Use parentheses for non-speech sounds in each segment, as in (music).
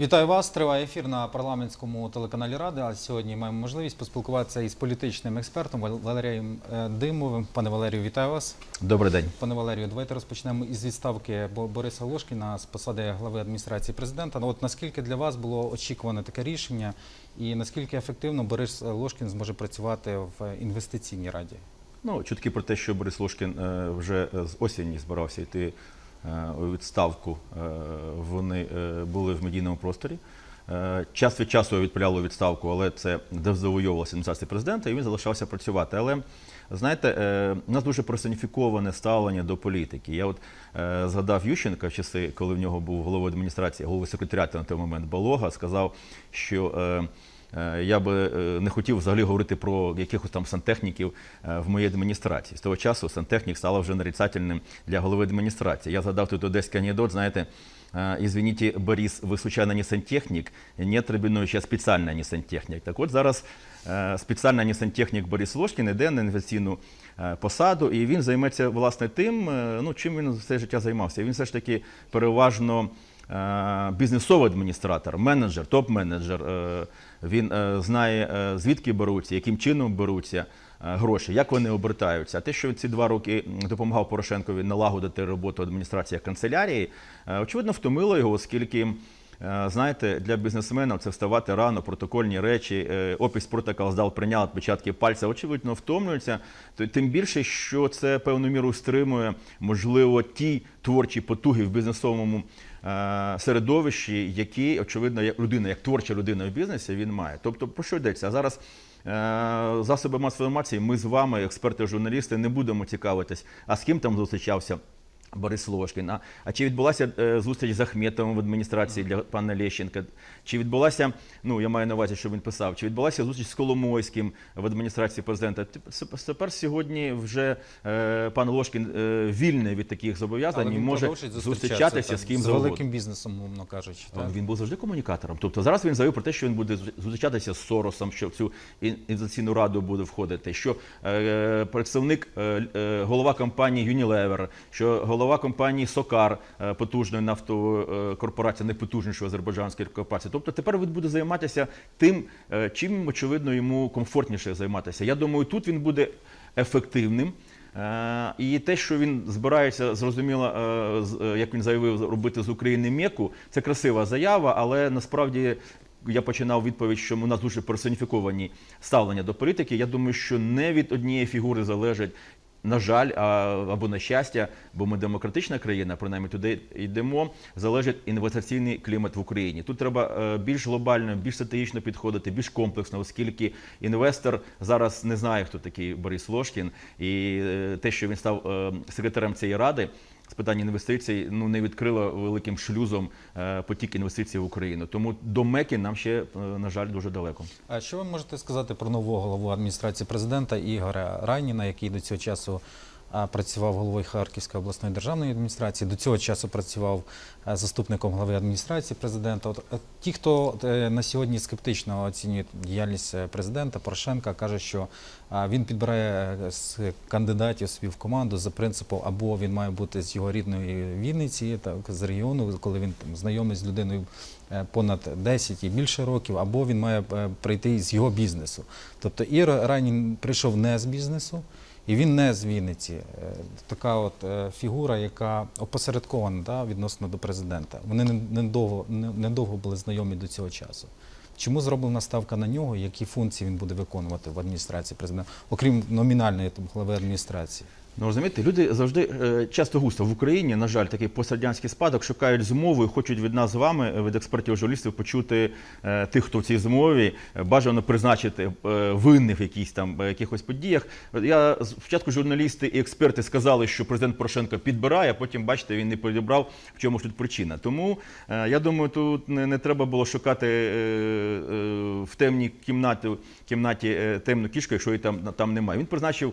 Вітаю вас. Триває ефір на парламентському телеканалі Ради. А сьогодні маємо можливість поспілкуватися із політичним експертом Валерієм е, Димовим. Пане Валерію, вітаю вас. Добрий день. Пане Валерію, давайте розпочнемо із відставки Бориса Лошкіна з посади глави адміністрації президента. Ну, от наскільки для вас було очікуване таке рішення, і наскільки ефективно Борис Лошкін зможе працювати в інвестиційній раді? Ну, чутки про те, що Борис Лошкін е, вже з осені збирався йти е, у відставку. е, Вони е, були в медійному просторі. Е, Час від часу відправляли відставку, але це завойовувалося адміністрації президента, і він залишався працювати. Але знаєте, е, у нас дуже персоніфіковане ставлення до політики. Я от е, згадав Ющенка в часи, коли в нього був головою адміністрації, головою секретаріату на той момент Балога, сказав, що. Е, Я би е, не хотів взагалі говорити про якихось там сантехніків е, в моїй адміністрації. З того часу сантехнік стало вже нарицательним для голови адміністрації. Я згадав тут одеський анекдот, знаєте, Извините, Борис, ви случайно не сантехнік? Нет, Рабінович, я спеціально не сантехнік. Так от зараз спеціально не сантехнік Борис Ложкін іде на інвестиційну посаду, і він займеться власне тим, ну, чим він все життя займався. Він все ж таки переважно бізнесовий адміністратор, менеджер, топ-менеджер. Е, Він е, знає, е, звідки беруться, яким чином беруться е, гроші, як вони обертаються. А те, що ці два роки допомагав Порошенкові налагодити роботу адміністрації канцелярії, е, очевидно, втомило його, оскільки. е, Знаєте, для бізнесмена це вставати рано, протокольні речі, е, опис протокол здав, прийняв відпечатки пальця, очевидно, втомлюється. То Тим більше, що це певною мірою стримує, можливо, ті творчі потуги в бізнесовому е, середовищі, які, очевидно, як людина, як творча людина в бізнесі, він має. Тобто, про що йдеться? А зараз е, засоби масової інформації, ми з вами, експерти, журналісти, не будемо цікавитись, а з ким там зустрічався. Борис Ложкін. А, а чи відбулася е, зустріч з Ахметовим в адміністрації для пана Лещенка? Чи відбулася, ну я маю на увазі, що він писав, чи відбулася зустріч з Коломойським в адміністрації президента? Тепер сьогодні вже е, пан Ложкін е, вільний від таких зобов'язань і може зустрічатися так, з ким з завгодно. великим бізнесом, умовно кажучи. Так? Він був завжди комунікатором. Тобто зараз він заявив про те, що він буде зустрічатися з Соросом, що в цю ін- інвестиційну раду буде входити, що е, представник, е, е, голова компанії Unilever, що голова компанії Сокар, е, потужної нафтової е, корпорації, найпотужнішої азербайджанської корпорації. Тобто тепер він буде займатися тим, е, чим очевидно йому комфортніше займатися. Я думаю, тут він буде ефективним. І те, що він збирається, зрозуміло, як він заявив, робити з України Мекку, це красива заява, але насправді. Я починав відповідь, що у нас дуже персоніфіковані ставлення до політики. Я думаю, що не від однієї фігури залежить, на жаль, або на щастя, бо ми демократична країна, принаймні туди йдемо, залежить інвестиційний клімат в Україні. Тут треба е, більш глобально, більш стратегічно підходити, більш комплексно, оскільки інвестор зараз не знає, хто такий Борис Лошкін, і е, те, що він став е, секретарем цієї ради. З питань інвестицій ну не відкрило великим шлюзом е, потік інвестицій в Україну. Тому до Меки нам ще, е, на жаль, дуже далеко. А що ви можете сказати про нового голову адміністрації президента Ігоря Райніна, який до цього часу працював головою Харківської обласної державної адміністрації, до цього часу працював заступником глави адміністрації президента. От, е, ті, хто е, на сьогодні скептично оцінює діяльність е, президента Порошенка, каже, що він підбирає кандидатів собі в команду за принципом, або він має бути з його рідної Вінниці, так з регіону, коли він там знайомий з людиною понад 10 і більше років, або він має прийти з його бізнесу. Тобто Ігор Ранін прийшов не з бізнесу, і він не з Вінниці. Е, Така от е, фігура, яка опосередкована да, відносно до президента. Вони не- недовго, не- недовго були знайомі до цього часу. Чому зроблена ставка на нього? Які функції він буде виконувати в адміністрації президента, окрім номінальної там, глави адміністрації? Ну розумієте, люди завжди е, часто густо в Україні, на жаль, такий пострадянський спадок шукають змову і хочуть від нас з вами, е, від експертів журналістів, почути е, тих, хто в цій змові бажано призначити винних в якісь там якихось подіях. Я спочатку журналісти і експерти сказали, що президент Порошенко підбирає, а потім, бачите, він не підібрав, в чому ж тут причина. Тому я думаю, тут не, треба було шукати в темній кімнаті, кімнаті темну кішку, якщо її там, там немає. Він призначив,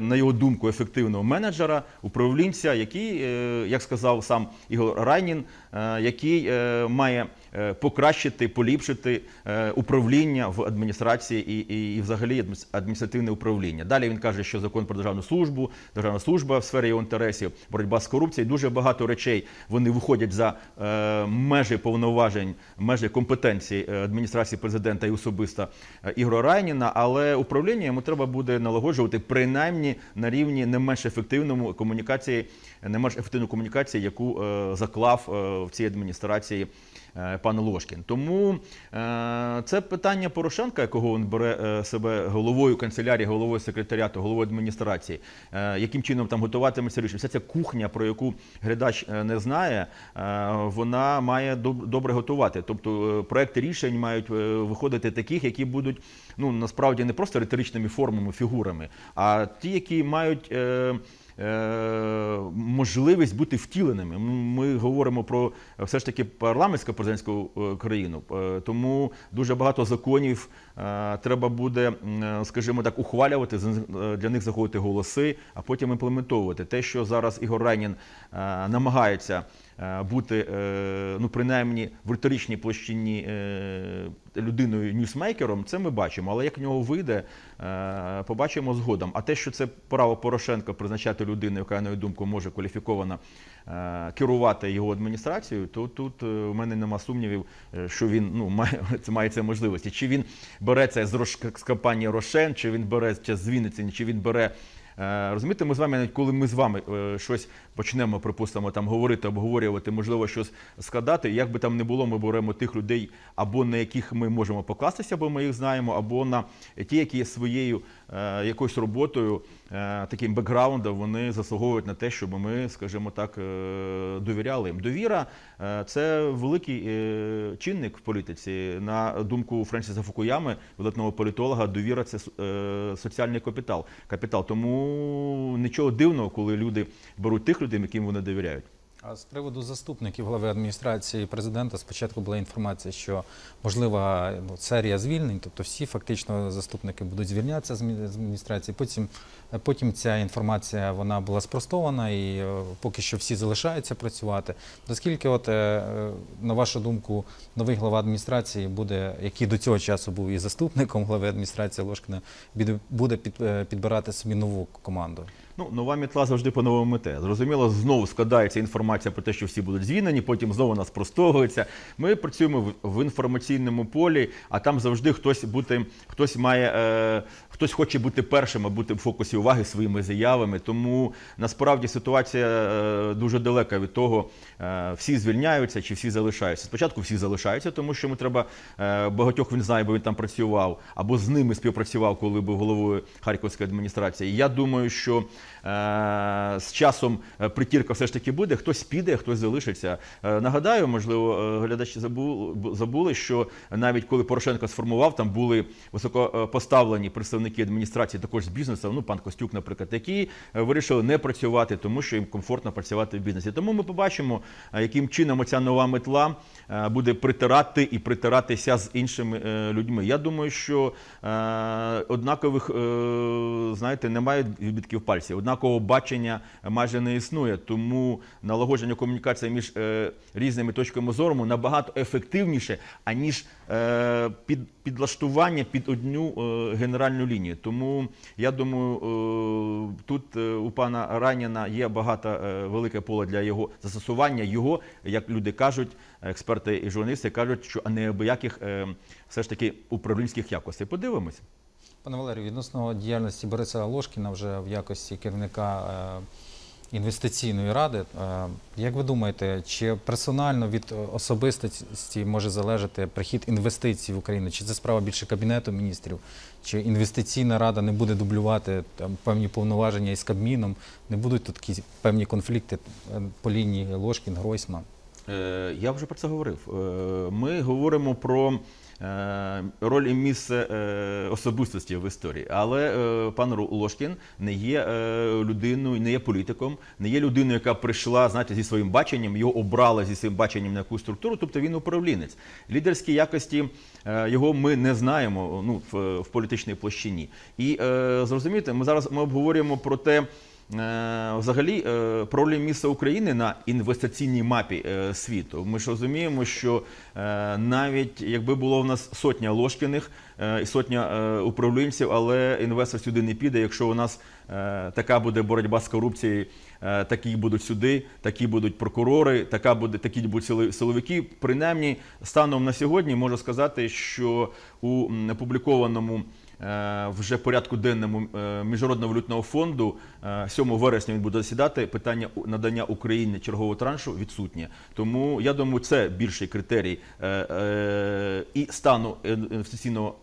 на його думку, ефективного менеджера, управлінця, який, е, як сказав сам Ігор Райнін, е, який е, має покращити, поліпшити е, управління в адміністрації і, і, і взагалі адміністративне управління. Далі він каже, що закон про державну службу, державна служба в сфері його інтересів, боротьба з корупцією. Дуже багато речей вони виходять за е, межі повноважень, межі компетенції е, адміністрації президента і особисто е, Ігоря Райніна. Але управління йому треба буде налагоджувати принаймні на рівні не менш ефективному комунікації, не менш ефективної комунікації, яку е, заклав е, в цій адміністрації е, пан Лошкін. Тому е, це питання Порошенка, якого він бере е, себе головою канцелярії, головою секретаріату, головою адміністрації, е, яким чином там готуватиметься рішення. Вся ця кухня, про яку глядач е, не знає, е, вона має доб- добре готувати. Тобто е, проекти рішень мають е, виходити таких, які будуть ну насправді не просто риторичними формами, фігурами, а ті, які мають. Е, Можливість бути втіленими. Ми говоримо про все ж таки парламентсько президентську е, країну, Е, тому дуже багато законів треба буде, скажімо так, ухвалювати для них заходити голоси, а потім імплементовувати те, що зараз Ігор Райнін намагається бути, ну принаймні в риторичній площині людиною ньюсмейкером, це ми бачимо. Але як в нього вийде, побачимо згодом. А те, що це право Порошенка призначати людину, яка на думку може кваліфіковано е, керувати його адміністрацією, то тут е, у мене нема сумнівів, е, що він ну має (laughs) це має це можливості. Чи він бере це з Рош з компанії Рошен, чи він бере це з Вінниці, чи він бере. Е, Розумієте, ми з вами, навіть коли ми з вами е, щось почнемо, припустимо, там говорити, обговорювати, можливо, щось складати. Як би там не було, ми беремо тих людей, або на яких ми можемо покластися, бо ми їх знаємо, або на ті, які своєю якоюсь роботою, е, таким бекграундом, вони заслуговують на те, щоб ми, скажімо так, е, довіряли їм. Довіра е, це великий е, чинник в політиці. На думку Френсіса Фукуями, видатного політолога, довіра це е, соціальний капітал. капітал. Тому нічого дивного, коли люди беруть тих людей, яким вони довіряють. А з приводу заступників глави адміністрації президента спочатку була інформація, що можлива ну, серія звільнень, тобто всі фактично заступники будуть звільнятися з адміністрації. Потім, потім ця інформація вона була спростована, і е, поки що всі залишаються працювати. Наскільки, от, е, е, на вашу думку, новий глава адміністрації буде, який до цього часу був і заступником глави адміністрації Лошкина, буде- буде під, підбирати собі нову команду? Ну, нова мітла завжди по новому мете. Зрозуміло, знову складається інформація про те, що всі будуть звільнені, потім знову нас простовується. Ми працюємо в, інформаційному полі, а там завжди хтось бути, хтось має, е, хтось хоче бути першим, а бути в фокусі уваги своїми заявами. Тому насправді ситуація е, дуже далека від того, е, всі звільняються чи всі залишаються. Спочатку всі залишаються, тому що ми треба е, багатьох він знає, бо він там працював, або з ними співпрацював, коли був головою Харківської адміністрації. Я думаю, що з часом притірка все ж таки буде, хтось піде, хтось залишиться. Нагадаю, можливо, глядачі забули, що навіть коли Порошенко сформував, там були високопоставлені представники адміністрації, також з бізнесу, ну пан Костюк, наприклад, які е, вирішили не працювати, тому що їм комфортно працювати в бізнесі. Тому ми побачимо, е, яким чином оця нова метла е, буде притирати і притиратися з іншими людьми. Я думаю, що однакових, знаєте, немає відбитків пальців, однакового бачення майже не існує. Тому налагодження комунікації між різними точками зору набагато ефективніше, аніж під, підлаштування під одну е, генеральну лінію. Тому я думаю, е, тут е, у пана Раніна є багато е, велике поле для його застосування. Його, як люди кажуть, експерти і журналісти кажуть, що неабияких е, все ж таки управлінських якостей. Подивимось. Пане Валерію, відносно діяльності Бориса Лошкіна вже в якості керівника е, інвестиційної ради, е, як ви думаєте, чи персонально від особистості може залежати прихід інвестицій в Україну? Чи це справа більше кабінету міністрів? Чи інвестиційна рада не буде дублювати там певні повноваження із Кабміном? Не будуть тут якісь певні конфлікти е, по лінії Лошкін, Гройсман? Е, Я вже про це говорив. Ми говоримо про роль і місце е, особистості в історії. Але е, пан Лошкін не є е, людиною, не є політиком, не є людиною, яка прийшла знаєте, зі своїм баченням, його обрали зі своїм баченням на якусь структуру, тобто він управлінець. Лідерські якості е, його ми не знаємо ну, в, в політичній площині. І е, зрозумієте, ми зараз ми обговорюємо про те. Е, взагалі е, про роль місця України на інвестиційній мапі е, світу. Ми ж розуміємо, що навіть якби було в нас сотня Ложкіних е, і сотня управлінців, але інвестор сюди не піде, якщо у нас така буде боротьба з корупцією. Такі будуть суди, такі будуть прокурори, така буде, такі будуть силовики. Принаймні, станом на сьогодні можу сказати, що у опублікованому вже порядку денному е, Міжнародного валютного фонду е, 7 вересня він буде засідати. Питання надання Україні чергового траншу відсутнє. Тому я думаю, це більший критерій е, е, і стану е, інвестиційного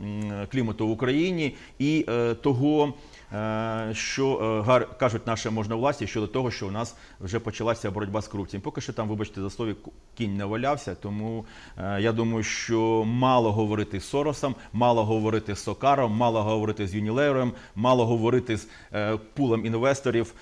клімату в Україні, і е, того. Е, Що е, кажуть наші можновласті щодо того, що у нас вже почалася боротьба з корупцією. Поки що там, вибачте, за слові кінь не валявся. Тому е, я думаю, що мало говорити з Соросом, мало говорити з Сокаром, мало говорити з Юнілеєром, мало говорити з пулом інвесторів.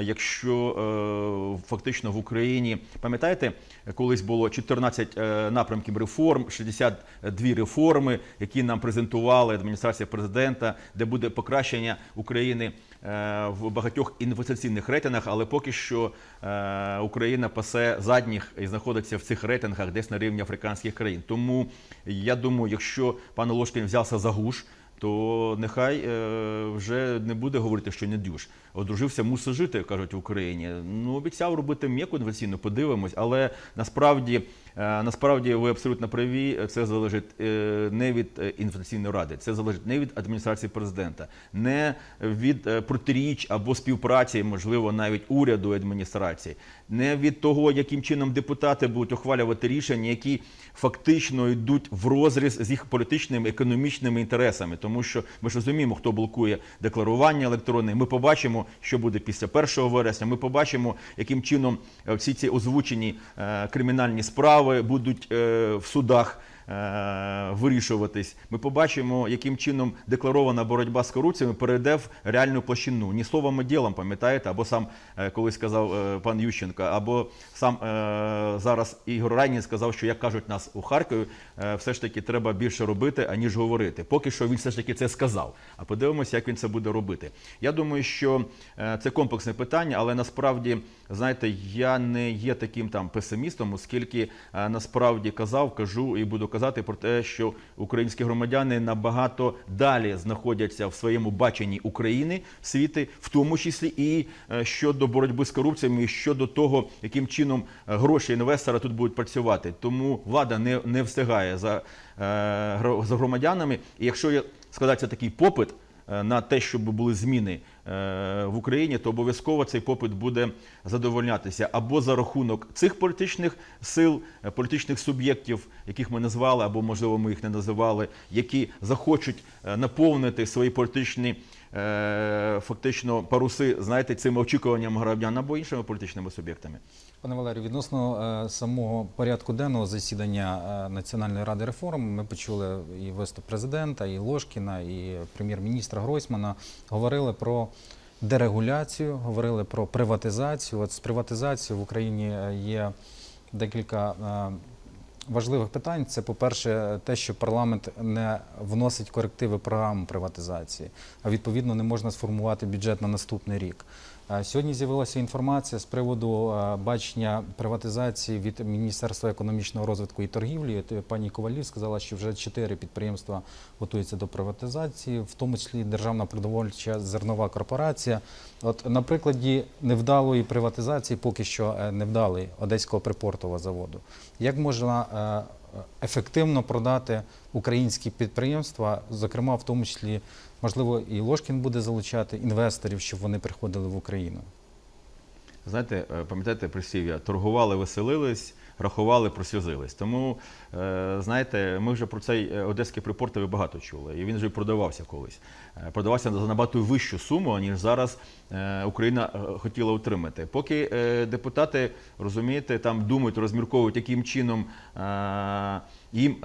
якщо фактично в Україні пам'ятаєте, колись було 14 е, напрямків реформ, 62 реформи, які нам презентували адміністрація президента, де буде покращення України е, в багатьох інвестиційних рейтингах, але поки що е, Україна пасе задніх і знаходиться в цих рейтингах десь на рівні африканських країн. Тому я думаю, якщо пан Ложкін взявся за гуш, то нехай е, вже не буде говорити, що не дюж. Одружився, мусить жити, кажуть в Україні. Ну обіцяв робити м'яку інвестиційну, подивимось, але насправді, насправді ви абсолютно праві. Це залежить е, не від е, інвестиційної ради, це залежить не від адміністрації президента, не від е, протиріч або співпраці, можливо, навіть уряду адміністрації, не від того, яким чином депутати будуть ухвалювати рішення, які фактично йдуть в розріз з їх політичними економічними інтересами, тому що ми ж розуміємо, хто блокує декларування електронне. Ми побачимо, що буде після 1 вересня. Ми побачимо, яким чином е, всі ці озвучені е, кримінальні справи будуть е, в судах. Е, Вирішуватись, ми побачимо, яким чином декларована боротьба з корупцією перейде в реальну площину. Ні словом, а ділом, пам'ятаєте, або сам е, колись сказав е, пан Ющенко, або сам зараз Ігор Райнін сказав, що як кажуть нас у Харкові, все ж таки треба більше робити, аніж говорити. Поки що він все ж таки це сказав. А подивимося, як він це буде робити. Я думаю, що це комплексне питання, але насправді, знаєте, я не є таким там песимістом, оскільки насправді казав, кажу і буду казати про те, що українські громадяни набагато далі знаходяться в своєму баченні України світи, в тому числі і е, щодо боротьби з корупціями, і щодо того, яким чином е, гроші інвестора тут будуть працювати. Тому влада не, не встигає за, е, за громадянами. І якщо є складається такий попит на те, щоб були зміни е, в Україні, то обов'язково цей попит буде задовольнятися або за рахунок цих політичних сил, е, політичних суб'єктів, яких ми назвали, або можливо ми їх не називали, які захочуть е, наповнити свої політичні. е, Фактично паруси, знаєте, цими очікуваннями громадян або іншими політичними суб'єктами. Пане Валерію, відносно е, самого порядку денного засідання е, Національної ради реформ, ми почули і виступ президента, і Ложкіна, і прем'єр-міністра Гройсмана. Говорили про дерегуляцію, говорили про приватизацію. От з приватизацією в Україні е, є декілька важливих питань. Це, по-перше, те, що парламент не вносить корективи в програму приватизації, а відповідно не можна сформувати бюджет на наступний рік. Сьогодні з'явилася інформація з приводу бачення приватизації від Міністерства економічного розвитку і торгівлі. Е, Пані Ковалів сказала, що вже чотири підприємства готуються до приватизації, в тому числі Державна продовольча зернова корпорація. От на прикладі невдалої приватизації, поки що е, невдалої Одеського припортового заводу, як можна е, ефективно продати українські підприємства, зокрема в тому числі, можливо, і Ложкін буде залучати інвесторів, щоб вони приходили в Україну. Знаєте, е, пам'ятаєте присів'я торгували, веселились, рахували, прослізились. Тому, е, знаєте, ми вже про цей е, одеський припортовий багато чули, і він вже продавався колись. Е, Продавався за набагато вищу суму, ніж зараз Україна хотіла отримати. Поки депутати, розумієте, там думають, розмірковують, яким чином їм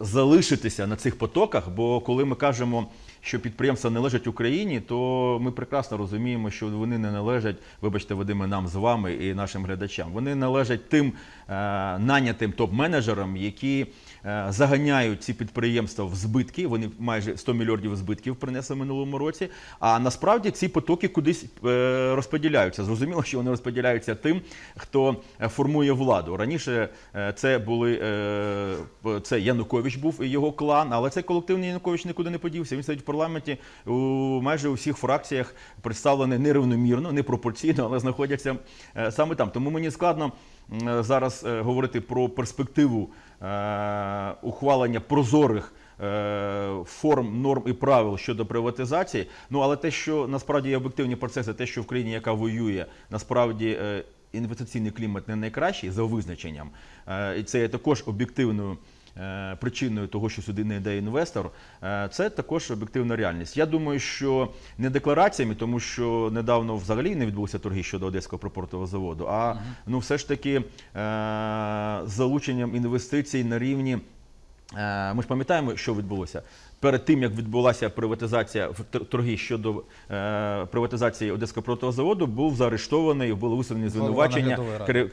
залишитися на цих потоках, бо коли ми кажемо, що підприємства належать Україні, то ми прекрасно розуміємо, що вони не належать, вибачте, Вадиме, нам з вами і нашим глядачам. Вони належать тим е, нанятим топ-менеджерам, які заганяють ці підприємства в збитки. Вони майже 100 мільярдів збитків принесли в минулому році. А насправді ці потоки кудись е, розподіляються. Зрозуміло, що вони розподіляються тим, хто е, формує владу. Раніше е, це були е, це Янукович був і його клан, але цей колективний Янукович нікуди не подівся. Він сидить в парламенті у майже у всіх фракціях представлений нерівномірно, непропорційно, але знаходяться е, саме там. Тому мені складно е, зараз е, говорити про перспективу е, ухвалення прозорих. е, Форм, норм і правил щодо приватизації. Ну але те, що насправді є об'єктивні процеси, те, що в країні, яка воює, насправді е, інвестиційний клімат не найкращий за визначенням, е, і це є також об'єктивною е, причиною того, що сюди не йде інвестор, е, це також об'єктивна реальність. Я думаю, що не деклараціями, тому що недавно взагалі не відбулися торги щодо Одеського пропортового заводу, а ну все ж таки е, залученням інвестицій на рівні. Е, Ми ж пам'ятаємо, що відбулося перед тим, як відбулася приватизація в торги щодо е, приватизації Одеського протового заводу, був заарештований, були висунені звинувачення.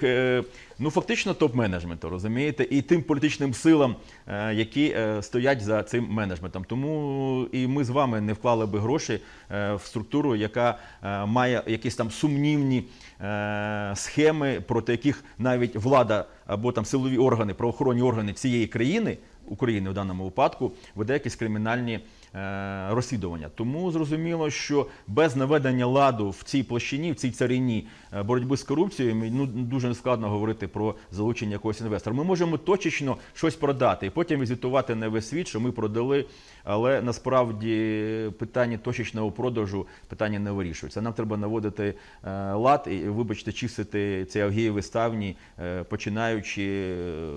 е, Ну фактично топ-менеджменту, розумієте, і тим політичним силам, е, які е, стоять за цим менеджментом. Тому і ми з вами не вклали би гроші е, в структуру, яка е, має якісь там сумнівні схеми, проти яких навіть влада або там силові органи, правоохоронні органи цієї країни. України в даному випадку веде якісь кримінальні е, розслідування. Тому зрозуміло, що без наведення ладу в цій площині, в цій царині е, боротьби з корупцією, ну дуже складно говорити про залучення якогось інвестора. Ми можемо точечно щось продати і потім звітувати на весь світ, що ми продали. Але насправді питання точечного продажу питання не вирішується. Нам треба наводити е, лад і, вибачте, чистити ці авгієві ставні, е, починаючи, е,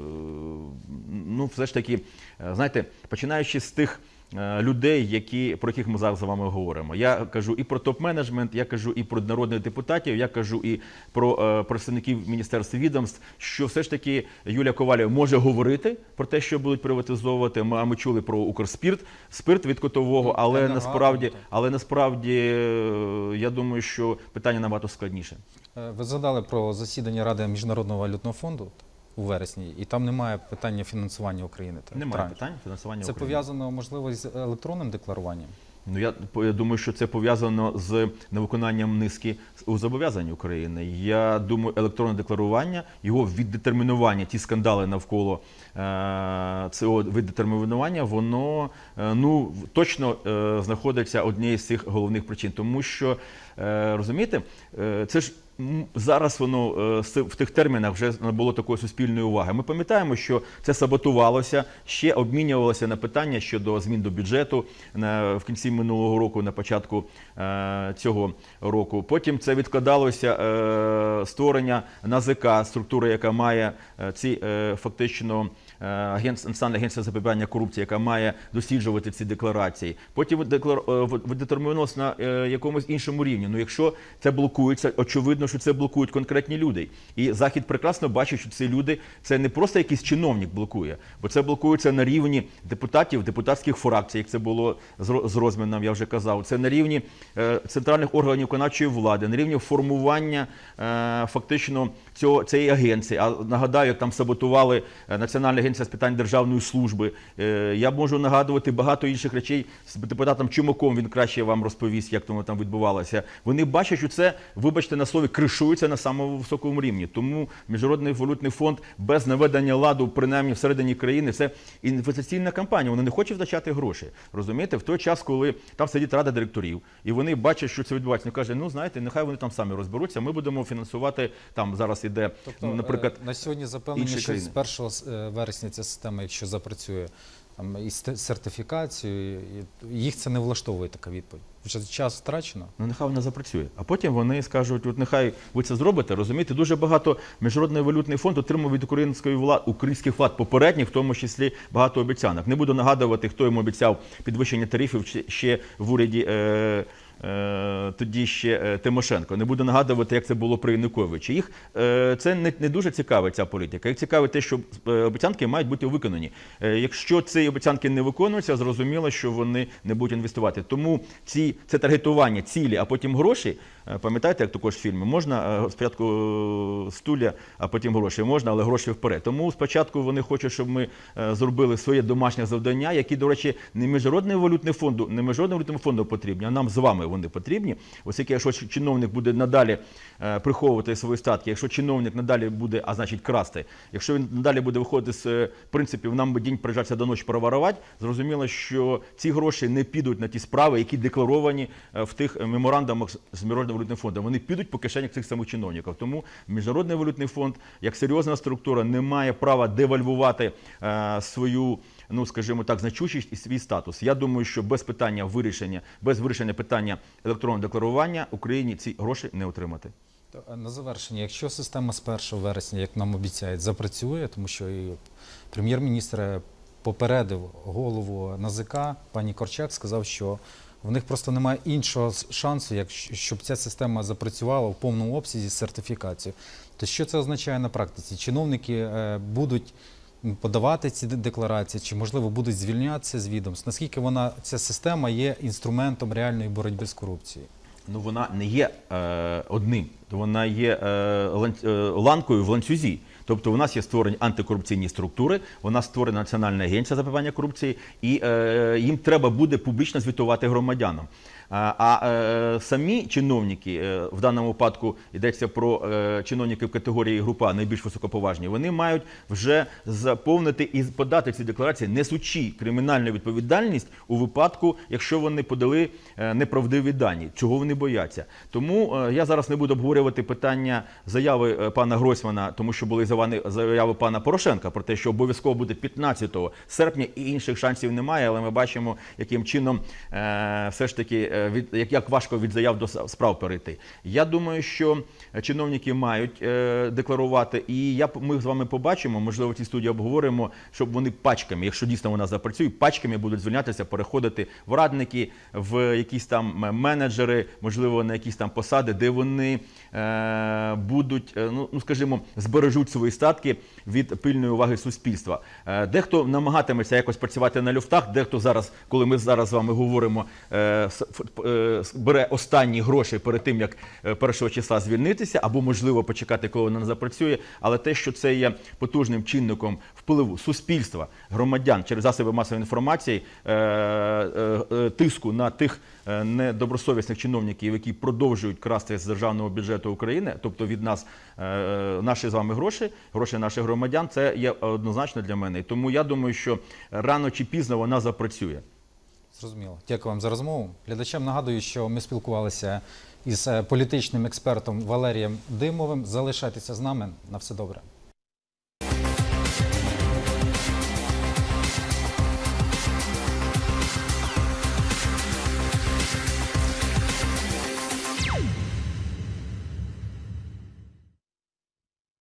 ну, все ж таки, е, знаєте, починаючи з тих. Е, Людей, які про яких ми зараз з вами говоримо, я кажу і про топ-менеджмент, я кажу і про народних депутатів, я кажу і про е, представників міністерств відомств, що все ж таки Юлія Ковалєва може говорити про те, що будуть приватизовувати. Ми, а ми чули про Укрспірт, спирт від котового, але насправді, але насправді я думаю, що питання набагато складніше. Е, Ви згадали про засідання Ради Міжнародного валютного фонду у вересні, і там немає питання фінансування України. так, Немає транш. питань фінансування Це України. пов'язано, можливо, з електронним декларуванням. Ну я, я думаю, що це пов'язано з невиконанням низки у зобов'язань України. Я думаю, електронне декларування, його віддетермінування, ті скандали навколо е, цього віддетермінування, воно е, ну точно е, знаходиться однією з цих головних причин, тому що е, розумієте, е, це ж. Зараз воно е, в тих термінах вже набуло такої суспільної уваги. Ми пам'ятаємо, що це саботувалося, ще обмінювалося на питання щодо змін до бюджету в кінці минулого року, на початку е, цього року. Потім це відкладалося е, створення НАЗК, структура, яка має ці фактично. Е, Агентство Національна агенція запобігання корупції, яка має досліджувати ці декларації. Потім деклар... е, на е, якомусь іншому рівні. Ну, якщо це блокується, очевидно, що це блокують конкретні люди. І Захід прекрасно бачить, що ці люди це не просто якийсь чиновник блокує, бо це блокується на рівні депутатів, депутатських фракцій, як це було з Розміном, я вже казав. Це на рівні центральних органів виконавчої влади, на рівні формування фактично цього цієї агенції. А нагадаю, як там саботували е, Національна агенція з питань державної служби. Е, Я можу нагадувати багато інших речей з депутатом Чумаком. Він краще вам розповість, як тому там відбувалося. Вони бачать, що це, вибачте, на слові кришується на самому високому рівні. Тому міжнародний валютний фонд без наведення ладу, принаймні всередині країни, це інвестиційна кампанія. Вони не хочуть втрачати гроші. Розумієте, в той час, коли там сидить рада директорів, і вони бачать, що це відбувається. Вони кажуть, ну знаєте, нехай вони там самі розберуться. Ми будемо фінансувати там зараз іде, Тобто, ну, наприклад. е, на сьогодні запевнені, що з країни. 1 е, вересня ця система, якщо запрацює там, із те- сертифікацією, і- їх це не влаштовує така відповідь. Вже час втрачено. Ну, нехай вона запрацює. А потім вони скажуть, от нехай ви це зробите, розумієте, дуже багато міжнародний валютний фонд отримав від української влад, українських влад попередніх, в тому числі багато обіцянок. Не буду нагадувати, хто йому обіцяв підвищення тарифів ще в уряді е, тоді ще е, Тимошенко. Не буду нагадувати, як це було при Януковичі. Їх е, це не, не дуже цікавить ця політика. Їх цікавить те, що е, обіцянки мають бути виконані. Е, якщо ці обіцянки не виконуються, зрозуміло, що вони не будуть інвестувати. Тому ці це таргетування, цілі, а потім гроші. Е, Пам'ятаєте, як також в фільмі? Можна е, спочатку е, стуля, а потім гроші. Можна, але гроші вперед. Тому спочатку вони хочуть, щоб ми зробили своє домашнє завдання, які, до речі, не міжнародному валютному фонду, не міжнародному валютному фонду потрібні, а нам з вами вони потрібні. Оскільки, якщо чиновник буде надалі приховувати свої статки, якщо чиновник надалі буде, а значить красти, якщо він надалі буде виходити з принципів, нам би день приїжджався до ночі проворувати, зрозуміло, що ці гроші не підуть на ті справи, які декларовані в тих меморандумах з- з міжнародним валютним фондом. Вони підуть по кишенях цих самих чиновників. Тому міжнародний валютний фонд, як серйозна структура, не має права девальвувати е, свою. Ну, скажімо так, значущість і свій статус. Я думаю, що без питання вирішення, без вирішення питання електронного декларування Україні ці гроші не отримати. На завершення, якщо система з 1 вересня, як нам обіцяють, запрацює, тому що і прем'єр-міністр попередив голову НАЗК, пані Корчак, сказав, що в них просто немає іншого шансу, як щоб ця система запрацювала в повному обсязі з сертифікацією. То що це означає на практиці? Чиновники е, будуть подавати ці декларації, чи можливо будуть звільнятися з відомств? Наскільки вона ця система є інструментом реальної боротьби з корупцією? Ну вона не є е, одним, вона є е, е, ланкою в ланцюзі. Тобто у нас є створені антикорупційні структури, вона створена Національна агенція запобігання корупції, і е, їм треба буде публічно звітувати громадянам. А, е, самі чиновники, е, в даному випадку йдеться про е, чиновників категорії група найбільш високоповажні, вони мають вже заповнити і подати ці декларації, несучи кримінальну відповідальність у випадку, якщо вони подали неправдиві дані, чого вони бояться. Тому я зараз не буду обговорювати питання заяви пана Гройсмана, тому що були заяви пана Порошенка про те, що обов'язково буде 15 серпня і інших шансів немає, але ми бачимо, яким чином все ж таки від як, важко від заяв до справ перейти. Я думаю, що чиновники мають е, декларувати, і я ми з вами побачимо, можливо, в цій студії обговоримо, щоб вони пачками, якщо дійсно вона запрацює, пачками будуть звільнятися, переходити в радники, в якісь там менеджери, можливо, на якісь там посади, де вони е, будуть, е, ну, ну скажімо, збережуть свої статки від пильної уваги суспільства. Е, дехто намагатиметься якось працювати на люфтах, дехто зараз, коли ми зараз з вами говоримо, бере останні гроші перед тим, як е, першого числа звільнитися, або можливо почекати, коли вона запрацює. Але те, що це є потужним чинником впливу суспільства, громадян через засоби масової інформації, е, е, е, тиску на тих е, недобросовісних чиновників, які продовжують красти з державного бюджету України, тобто від нас е, наші з вами гроші, гроші наших громадян, це є однозначно для мене. І тому я думаю, що рано чи пізно вона запрацює. Зрозуміло. Дякую вам за розмову. Глядачам нагадую, що ми спілкувалися із е, політичним експертом Валерієм Димовим. Залишайтеся з нами. На все добре.